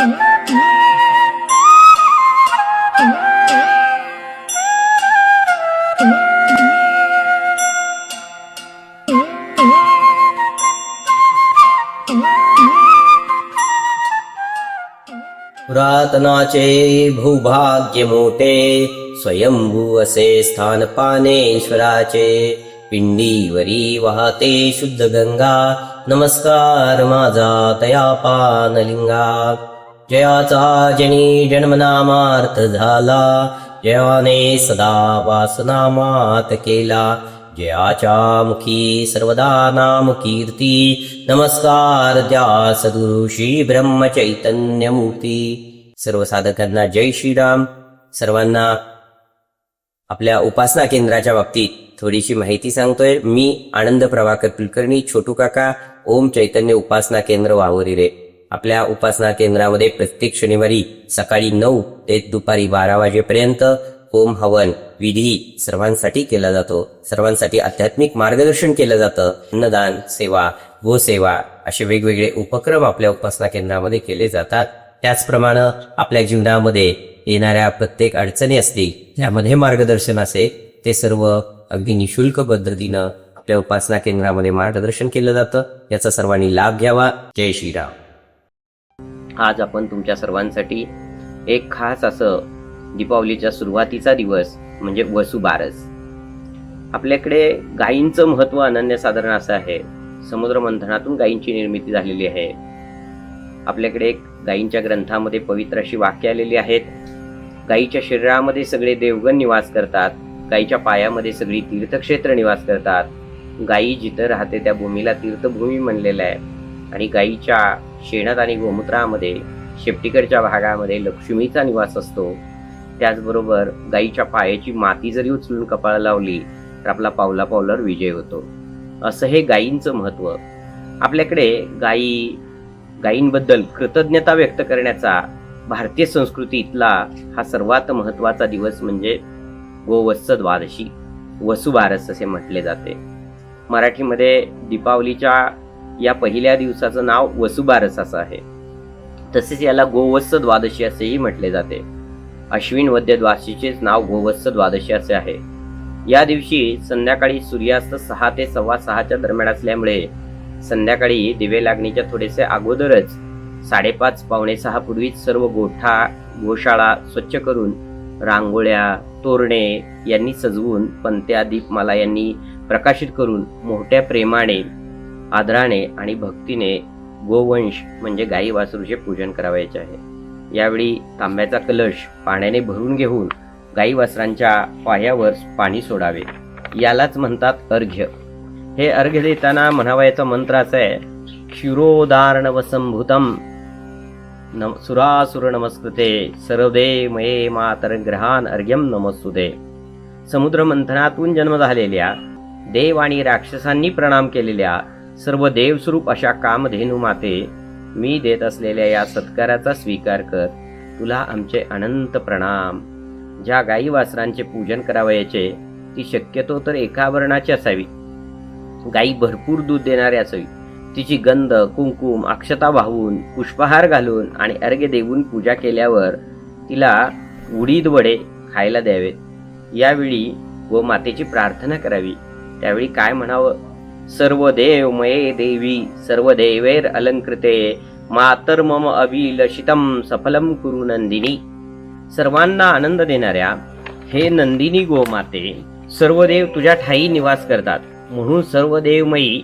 पुरातनाचे भूभाग्य मोठे स्वयंभू असे स्थान पानेश्वराचे. पिंडीवरी वाहते शुद्ध गंगा. नमस्कार माझा तया पानलिंगा जयाचा जनी जन्मनामार्थ झाला. जयाने सदा वासनामात केला. जयाच्या मुखी सर्वदा नाम कीर्ती. नमस्कार द्या सद्गुरु श्री ब्रह्म चैतन्य मूर्ती. सर्व साधकांना जय श्रीराम. सर्वांना आपल्या उपासना केंद्राच्या बाबतीत थोडीशी माहिती सांगतोय. मी आनंद प्रभाकर कुलकर्णी छोटू काका ओम चैतन्य उपासना केंद्र वावरी रे. आपल्या उपासना केंद्रामध्ये प्रत्येक शनिवारी सकाळी नऊ ते दुपारी बारा वाजेपर्यंत होम हवन विधी सर्वांसाठी केला जातो. सर्वांसाठी आध्यात्मिक मार्गदर्शन केलं जातं. अन्नदान सेवा गोसेवा असे वेगवेगळे उपक्रम आपल्या उपासना केंद्रामध्ये केले जातात. त्याचप्रमाणे आपल्या जीवनामध्ये येणाऱ्या प्रत्येक अडचणी असतील त्यामध्ये मार्गदर्शन असे ते सर्व अगदी निशुल्क पद्धतीनं आपल्या उपासना केंद्रामध्ये मार्गदर्शन केलं जातं. याचा सर्वांनी लाभ घ्यावा. जय श्रीराम. आज आपण तुमच्या सर्वांसाठी एक खास असं दीपावलीच्या सुरुवातीचा दिवस म्हणजे वसुबारस आपल्याकडे गायींचं महत्त्व अनन्यसाधारण असं आहे. समुद्र मंथनातून गायींची निर्मिती झालेली आहे. आपल्याकडे एक गायींच्या ग्रंथामध्ये पवित्र अशी वाक्य आलेली आहेत. गायीच्या शरीरामध्ये सगळे देवगण निवास करतात. गायीच्या पायामध्ये सगळी तीर्थक्षेत्र निवास करतात. गायी जिथं राहते त्या भूमीला तीर्थभूमी म्हणलेलं आहे. आणि गाईच्या शेणात आणि गोमूत्रामध्ये शेपटीकडच्या भागामध्ये लक्ष्मीचा निवास असतो. त्याचबरोबर गाईच्या पायाची माती जरी उचलून कपाळा लावली तर आपला पावला पावलावर विजय होतो. असं हे गायींचं महत्त्व. आपल्याकडे गायी गायींबद्दल कृतज्ञता व्यक्त करण्याचा भारतीय संस्कृतीतला हा सर्वात महत्त्वाचा दिवस म्हणजे गोवत्स द्वादशी वसुबारस असे म्हटले जाते. मराठीमध्ये दीपावलीच्या या पहिल्या दिवसाचं नाव वसुबारस असं आहे. तसेच याला गोवत्स द्वादशी असेही म्हटले जाते. अश्विन वद्य द्वादशीचेच नाव गोवत्स द्वादशी असे आहे. या दिवशी संध्याकाळी सूर्यास्त सहा ते सव्वा सहाच्या दरम्यान असल्यामुळे संध्याकाळी दिवे लागणीच्या थोडेसे अगोदरच साडेपाच पावणे सहा पूर्वीच सर्व गोठा गोशाळा स्वच्छ करून रांगोळ्या तोरणे यांनी सजवून पंत्या दीपमाला यांनी प्रकाशित करून मोठ्या प्रेमाने आदराने आणि भक्तीने गोवंश म्हणजे गाई वासरूचे पूजन करावायचे आहे. यावेळी तांब्याचा कलश पाण्याने भरून घेऊन गाई वासरांच्या पायावर पाणी सोडावे. यालाच म्हणतात अर्घ्य. हे अर्घ्य देताना म्हणावयाचा मंत्र असा आहे क्षुरोदारणवसंभूतम. नम सुरासुर नमस्कृते सर्वदे मये मातर ग्रहान अर्घ्यम नमस्तुते समुद्र मंथनातून जन्म झालेल्या देव आणि राक्षसांनी प्रणाम केलेल्या सर्व देवस्वरूप अशा कामधेनू माते मी देत असलेल्या या सत्काराचा स्वीकार कर. तुला आमचे अनंत प्रणाम. ज्या गाई वासरांचे पूजन करावयाचे ती शक्यतो तर एका वर्णाची असावी. गाई भरपूर दूध देणारी असावी. तिची गंध कुंकुम अक्षता वाहून पुष्पहार घालून आणि अर्घ्य देऊन पूजा केल्यावर तिला उडीद वडे खायला द्यावेत. यावेळी व मातेची प्रार्थना करावी. त्यावेळी काय म्हणावं? सर्व देव मये देवी सर्व देवेर अलंकृते मातर मम अभिलषितम सफलम कुरु नंदिनी। सर्वांना आनंद देणाऱ्या हे नंदिनी गोमाते सर्व देव तुझ्या ठाई निवास करतात. म्हणून सर्व देवमयी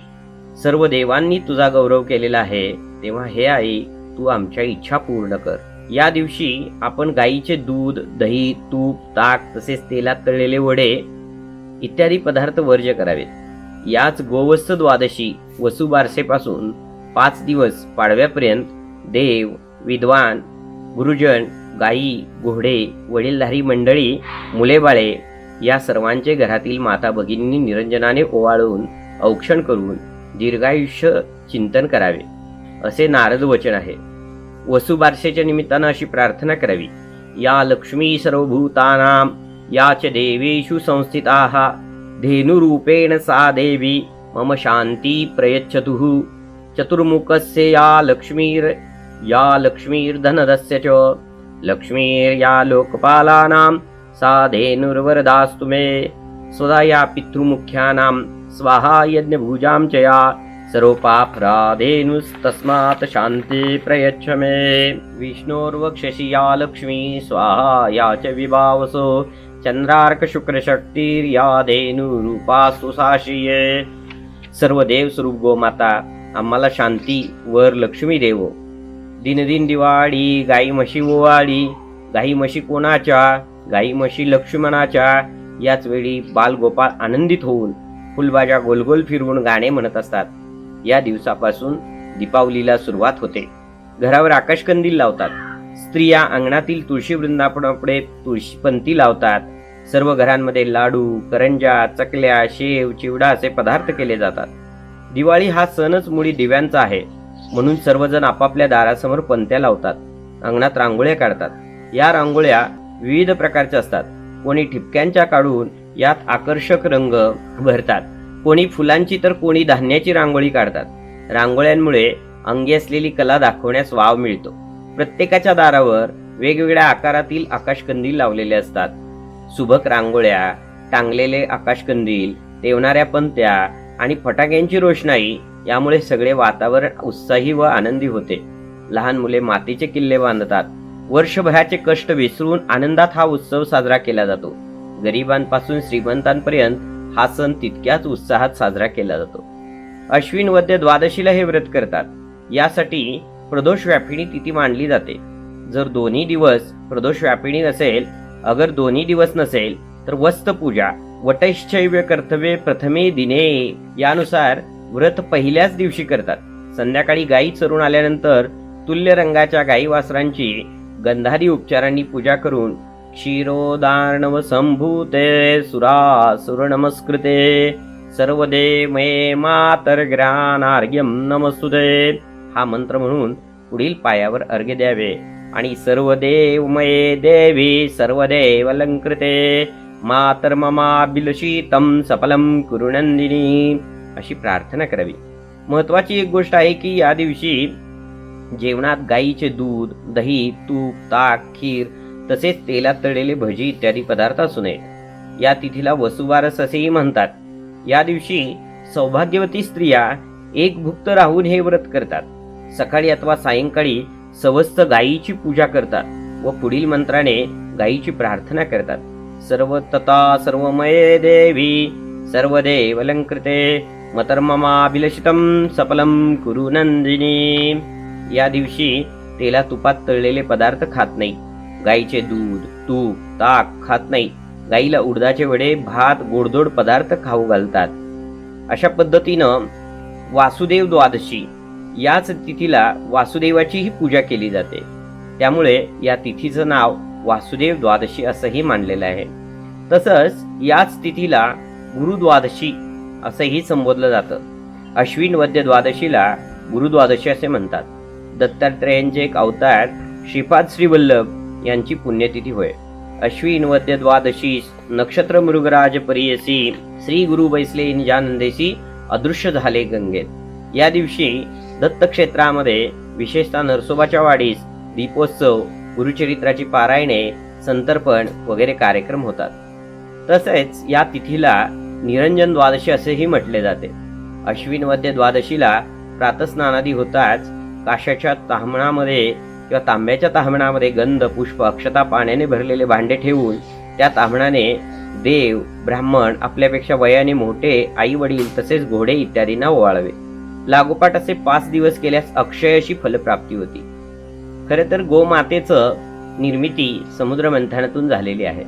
सर्व देवांनी तुझा गौरव केलेला आहे. तेव्हा हे आई तू आमच्या इच्छा पूर्ण कर. या दिवशी आपण गाईचे दूध दही तूप ताक तसेच तेलात तळलेले वडे इत्यादी पदार्थ वर्ज्य करावेत. याच गोवत्स द्वादशी वसुबारसेपासून पाच दिवस पाडव्यापर्यंत देव विद्वान गुरुजन गायी घोडे वडीलधारी मंडळी मुलेबाळे या सर्वांचे घरातील माता भगिनींनी निरंजनाने ओवाळून औक्षण करून दीर्घायुष्य चिंतन करावे असे नारद वचन आहे. वसुबारसेच्या निमित्तानं अशी प्रार्थना करावी या लक्ष्मी सर्वभूतानाम या च देवेषु संस्थिताः धेनुरूपेण सा देवी मम शान्ति प्रयच्छतुः। चतुर्मुखस्य या लक्ष्मीर् या लक्ष्मीर्धनदस्य च। लक्ष्मीर्या लोकपालानां सा धेनुर्वरदास्तु मे। स्वदा या पितृमुख्यानां स्वाहा यज्ञभुजां च या। सर्वपापराधेनुस्तस्मात् शान्ति प्रयच्छ मे। विष्णोर्वक्षसि या लक्ष्मी स्वाहा या च विभावसो। चंद्रार्क चंद्रार्कशुक्रशक्तिर्या धेनुरूपा सुसाशिये सर्व देव स्वरूप गोमाता आम्हाला शांती वर लक्ष्मी देवो. दिनदिन दिवाळी गाई म्हशी ओवाळी गाई म्हशी कोणाच्या गाई म्हशी लक्ष्मणाच्या याच वेळी बालगोपाळ आनंदित होऊन फुलबाजा गोलगोल फिरवून गाणे म्हणत असतात. या दिवसापासून दीपावलीला सुरुवात होते. घरावर आकाशकंदील लावतात. स्त्रिया अंगणातील तुळशी वृंदापणापुढे तुळशी लावतात. सर्व घरांमध्ये लाडू करंजा चकल्या शेव चिवडा असे पदार्थ केले जातात. दिवाळी हा सणच मुळी दिव्यांचा आहे. म्हणून सर्वजण आपापल्या दारासमोर पंत्या लावतात अंगणात रांगोळ्या काढतात. या रांगोळ्या विविध प्रकारच्या असतात. कोणी ठिपक्यांच्या काढून यात आकर्षक रंग भरतात. कोणी फुलांची तर कोणी धान्याची रांगोळी काढतात. रांगोळ्यांमुळे अंगी असलेली कला दाखवण्यास वाव मिळतो. प्रत्येकाच्या दारावर वेगवेगळ्या आकारातील आकाशकंदील लावलेले असतात. सुबक रांगोळ्या टांगलेले आकाशकंदील तेवणाऱ्या पंत्या आणि फटाक्यांची रोषणाई यामुळे सगळे वातावरण उत्साही व आनंदी होते. लहान मुले मातीचे किल्ले बांधतात. वर्षभराचे कष्ट विसरून आनंदात हा उत्सव साजरा केला जातो. गरिबांपासून श्रीमंतांपर्यंत हा सण तितक्याच उत्साहात साजरा केला जातो. अश्विन वद्य द्वादशीला हे व्रत करतात. यासाठी प्रदोष व्यापिणी तिथी मांडली जाते. जर दोन्ही दिवस प्रदोष व्यापिणी नसेल अगर दोन्ही दिवस नसेल तर वस्तपूजा वटैश्चैव्य कर्तव्य प्रथमे दिने. यानुसार व्रत पहिल्याच दिवशी करतात. संध्याकाळी गायी चरून आल्यानंतर तुल्य रंगाच्या गाई वासरांची गंधारी उपचारांनी पूजा करून क्षीरोदार्णव संभूते सुरा नमस्कृते सर्वदेवमे मातर्ग्रानार्घ्यम नमस्तुते. हा मंत्र म्हणून पुढील पायावर अर्घ्य द्यावे. आणि सर्व देवमये देवी सर्व देव अलंकृते. मातर ममाभिलषितम सफलम कुरुनंदिनी अशी प्रार्थना करावी. महत्वाची एक गोष्ट आहे की या दिवशी जेवणात गाईचे दूध दही तूप ताक खीर तसेच तेलात तळलेले भजी इत्यादी पदार्थ असू नयेत. या तिथीला वसुबारस असेही म्हणतात. या दिवशी सौभाग्यवती स्त्रिया एक भुक्त राहून हे व्रत करतात. सकाळी अथवा सायंकाळी सवस्त गायीची पूजा करतात व पुढील मंत्राने गायीची प्रार्थना करतात. सर्व तथा सर्वमये देवी सर्व देवलंकृते मतर्ममाभिलषितम सफलम कुरु नंदिनी या दिवशी तेला तुपात तळलेले पदार्थ खात नाही. गाईचे दूध तूप ताक खात नाही. गाईला उडदाचे वडे भात गोडधोड पदार्थ खाऊ घालतात. अशा पद्धतीनं वासुदेव द्वादशी याच तिथीला वासुदेवाचीही पूजा केली जाते. त्यामुळे या तिथीचं नाव वासुदेव द्वादशी असंही मानलेलं आहे. तसंच याच तिथीला गुरुद्वादशी असंही संबोधलं जातं. अश्विन वद्य द्वादशीला गुरुद्वादशी असे म्हणतात. दत्तात्रेयांचे एक अवतार श्रीपाद श्रीवल्लभ यांची पुण्यतिथी होय. अश्विन वद्य द्वादशी नक्षत्र मृगराज परियसी श्री गुरु बैसले निजानंदेशी अदृश्य झाले गंगेत. या दिवशी दत्त क्षेत्रामध्ये विशेषतः नरसोबाच्या वाडीस दीपोत्सव गुरुचरित्राची पारायणे संतर्पण वगैरे कार्यक्रम होतात. तसेच या तिथीला निरंजन द्वादशी असेही म्हटले जाते. अश्विन वद्य द्वादशीला प्रातस्नानादी होताच काशाच्या तांबणामध्ये किंवा तांब्याच्या तांबणामध्ये गंध पुष्प अक्षता पाण्याने भरलेले भांडे ठेवून त्या तांबणाने देव ब्राह्मण आपल्यापेक्षा वयाने मोठे आई वडील तसेच घोडे इत्यादींना ओवाळावे. लागोपाठ असे पाच दिवस केल्यास अक्षय अशी फलप्राप्ती होती. खरे तर गोमातेचं निर्मिती समुद्र मंथनातून झालेली आहे.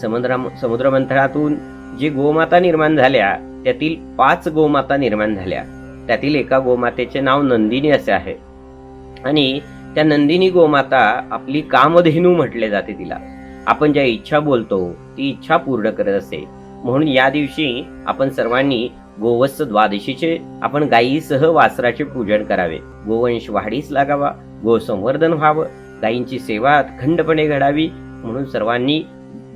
समुद्र समुद्र मंथनातून जी गोमाता निर्माण झाल्या त्यातील पाच गोमाता निर्माण झाल्या. त्यातील एका गोमातेचे नाव नंदिनी असे आहे. आणि त्या नंदिनी गोमाता आपली कामधेनू म्हटले जाते तिला. आपण ज्या इच्छा बोलतो ती इच्छा पूर्ण करत असते म्हणून या दिवशी आपण सर्वांनी गोवत्स द्वादशीचे आपण गायीसह वासराचे पूजन करावे. गोवंश वाढीस लागावा गोसंवर्धन व्हावं गायींची सेवा अखंडपणे घडावी म्हणून सर्वांनी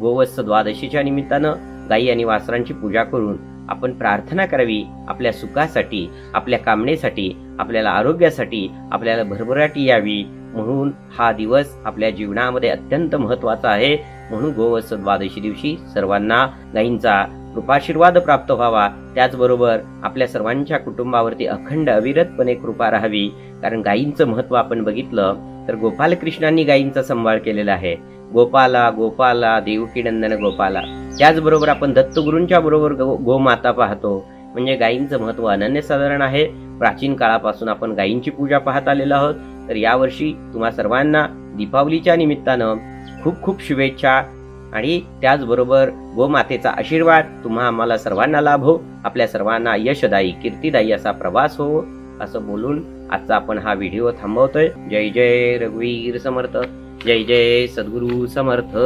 गोवत्स द्वादशीच्या निमित्तानं गायी आणि वासरांची पूजा करून आपण प्रार्थना करावी. आपल्या सुखासाठी आपल्या कामनेसाठी आपल्याला आरोग्यासाठी आपल्याला भरभराटी यावी. म्हणून हा दिवस आपल्या जीवनामध्ये अत्यंत महत्त्वाचा आहे. म्हणून गोवत्स द्वादशी दिवशी सर्वांना गायींचा कृपाशीर्वाद प्राप्त व्हावा. त्याचबरोबर आपल्या सर्वांच्या कुटुंबावरती अखंड अविरतपणे कृपा राहावी. कारण गायींचं महत्त्व आपण बघितलं तर गोपालकृष्णांनी गायींचा सांभाळ केलेला आहे. गोपाला गोपाला देवकी नंदन गोपाला. त्याचबरोबर आपण दत्तगुरूंच्या बरोबर गो गोमाता पाहतो. म्हणजे गायींचं महत्त्व अनन्यसाधारण आहे. प्राचीन काळापासून आपण गायींची पूजा पाहत आलेलो आहोत. तर यावर्षी तुम्हा सर्वांना दीपावलीच्या निमित्तानं खूप खूप शुभेच्छा. आणि त्याचबरोबर गोमातेचा आशीर्वाद. तुम्हा आम्हाला सर्वांना लाभ हो. आपल्या सर्वांना यशदायी कीर्तिदायी असा प्रवास हो असं बोलून आजचा आपण हा व्हिडिओ थांबवतोय. जय जय रघुवीर समर्थ. जय जय सद्गुरू समर्थ.